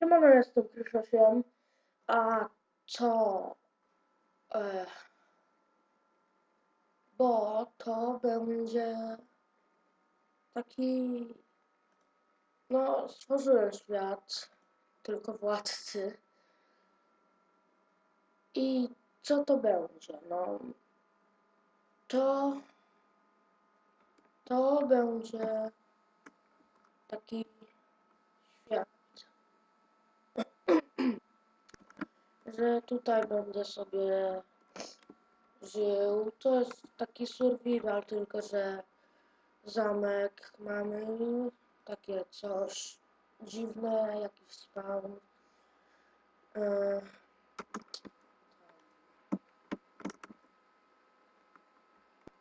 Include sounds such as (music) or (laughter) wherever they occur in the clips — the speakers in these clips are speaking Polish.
Siemano, jestem Kryszosiem, a co? E, bo to będzie taki... No, stworzyłem świat, tylko władcy. I co to będzie? No, to... To będzie taki świat. Że tutaj będę sobie żył. To jest taki survival, tylko że zamek mamy, takie coś dziwne, jakiś spawn. E,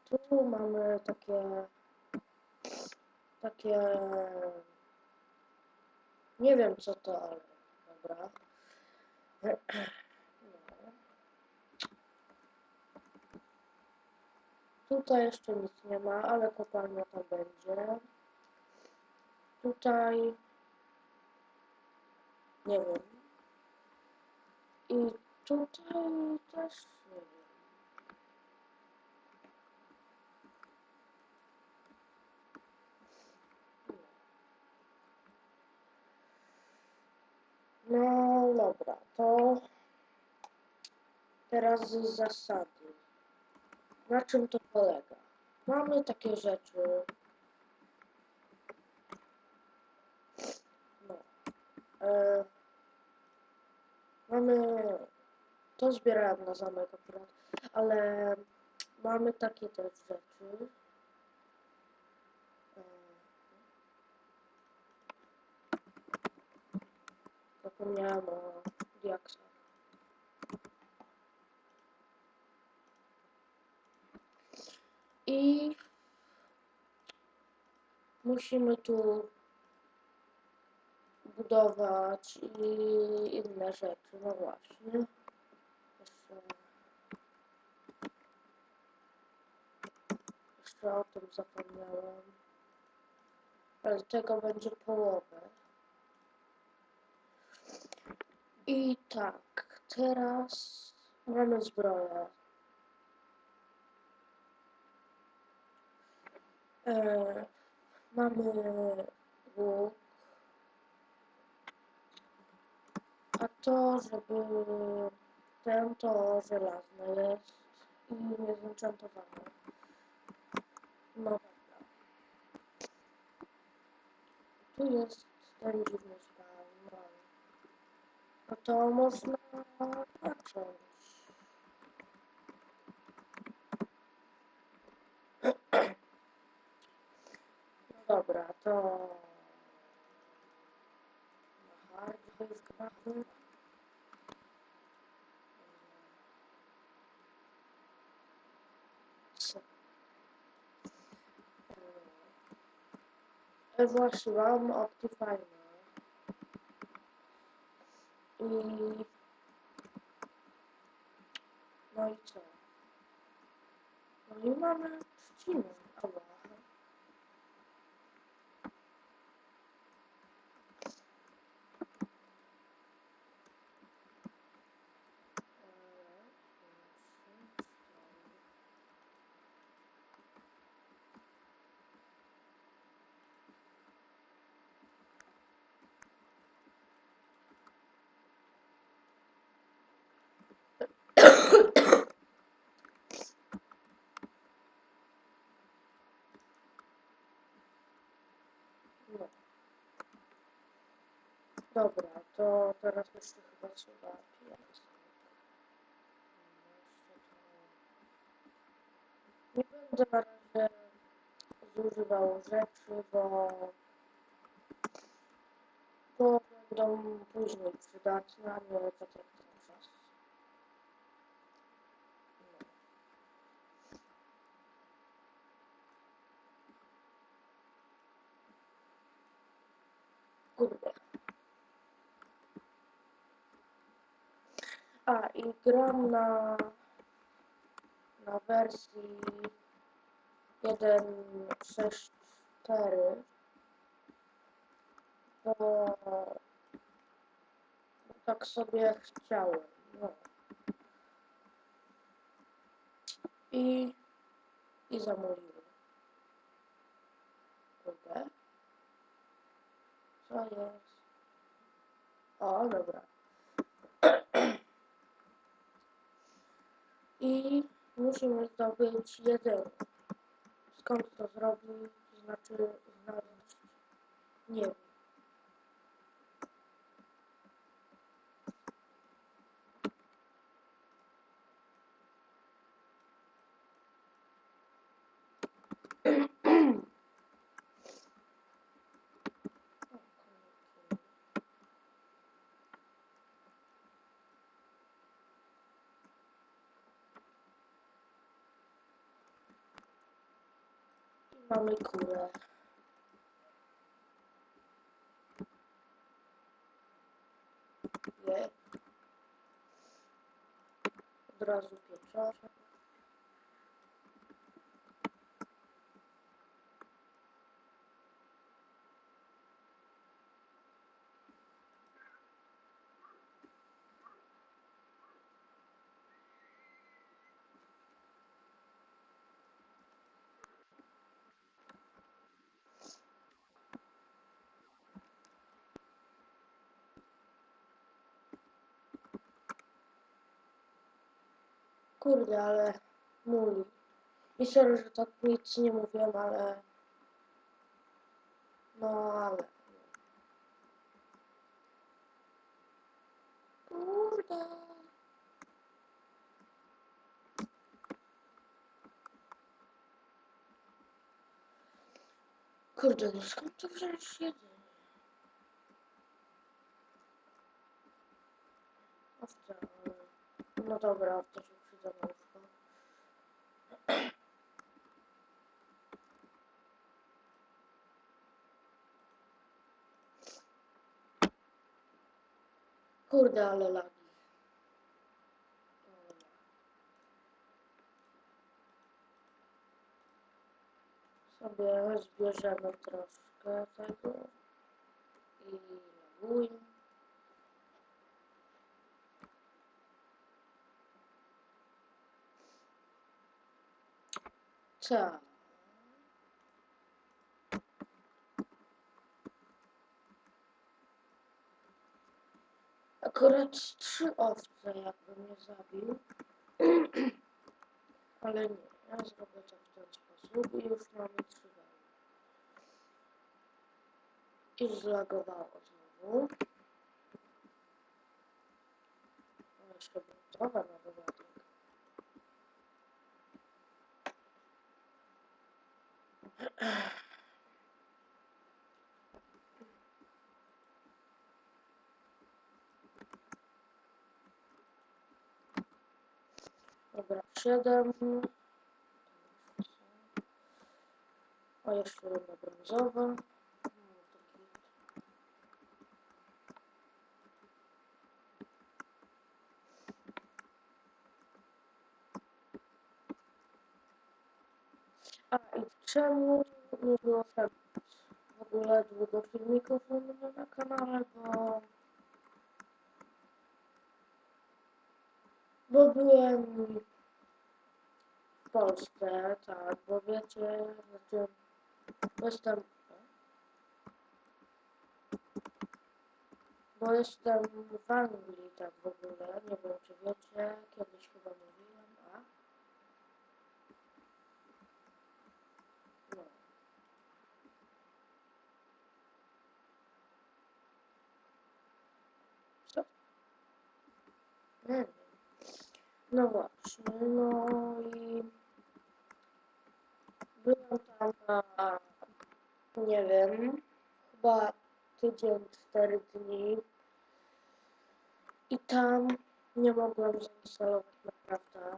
Tu mamy takie takie nie wiem co to, ale dobra. (clears throat) Tutaj jeszcze nic nie ma, ale kopalnia tam będzie. Tutaj nie wiem. I tutaj też nie wiem. No dobra, to teraz zasady. Na czym to polega? Mamy takie rzeczy. No. E, mamy. To zbierałem na zamek akurat, ale mamy takie też rzeczy. E, zapomniałem o diaksach. I musimy tu budować i inne rzeczy. No właśnie. Jeszcze, jeszcze o tym zapomniałem. Ale tego będzie połowę. I tak, teraz mamy zbroję. E, mamy łuk. A to, żeby ten to żelazne jest i niezenchantowane. No dobra. Tu jest ten dziwny spawn. No to można zacząć. No dobra, to na hard? E, Optifine. I no i co? No i mamy trzcinę. Ała. No. Dobra, to teraz jeszcze chyba trzeba piasek. Nie będę na razie zużywał rzeczy, bo, bo będą później przydatne, a nie tak jak teraz. No. Kurde. A, i gram na, na wersji 1.6.4 bo tak sobie chciałem. No. I, i zamówiłem. Kurde. Co jest? O, dobra. I musimy zdobyć jedzenie. Skąd to zrobić? Znaczy znaleźć. Nie wiem. I mamy kurę. Je. Od razu pieczone. Kurde, ale mój. I sorry, że tak nic nie mówiłem, ale... No, ale... Kurde. Kurde, no skąd to wziąć jedzenie? No dobra, owce się łóżko. Kurde. Ale lagi. Sobie zbierzemy troszkę tego i lagujmy. Tak. Akurat trzy owce jakby mnie zabił. (clears throat) Ale nie, ja zrobię to w ten sposób i już mamy trzy wełny. I zlagowało znowu. No jeszcze gotowa na Dobra, siedem. O, jeszcze jedna brązowa. A i czemu nie było w ogóle długo filmików u mnie na kanale, bo... Bo byłem w Polsce, tak, bo wiecie, znaczy, jestem... Bo jestem w Anglii, tak w ogóle, nie wiem czy wiecie, kiedyś chyba mówiłem, a... No. Co? No właśnie, no i byłem tam na, nie wiem, chyba tydzień, cztery dni i tam nie mogłem zainstalować Minecrafta,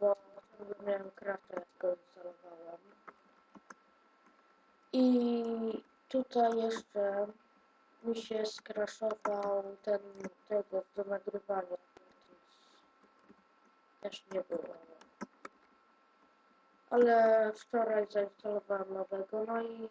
bo ciągle miałem Crafta, jak go instalowałem. I tutaj jeszcze mi się skraszował ten tego do nagrywania, więc też nie było. Ale wczoraj zainstalowałem nowego, no i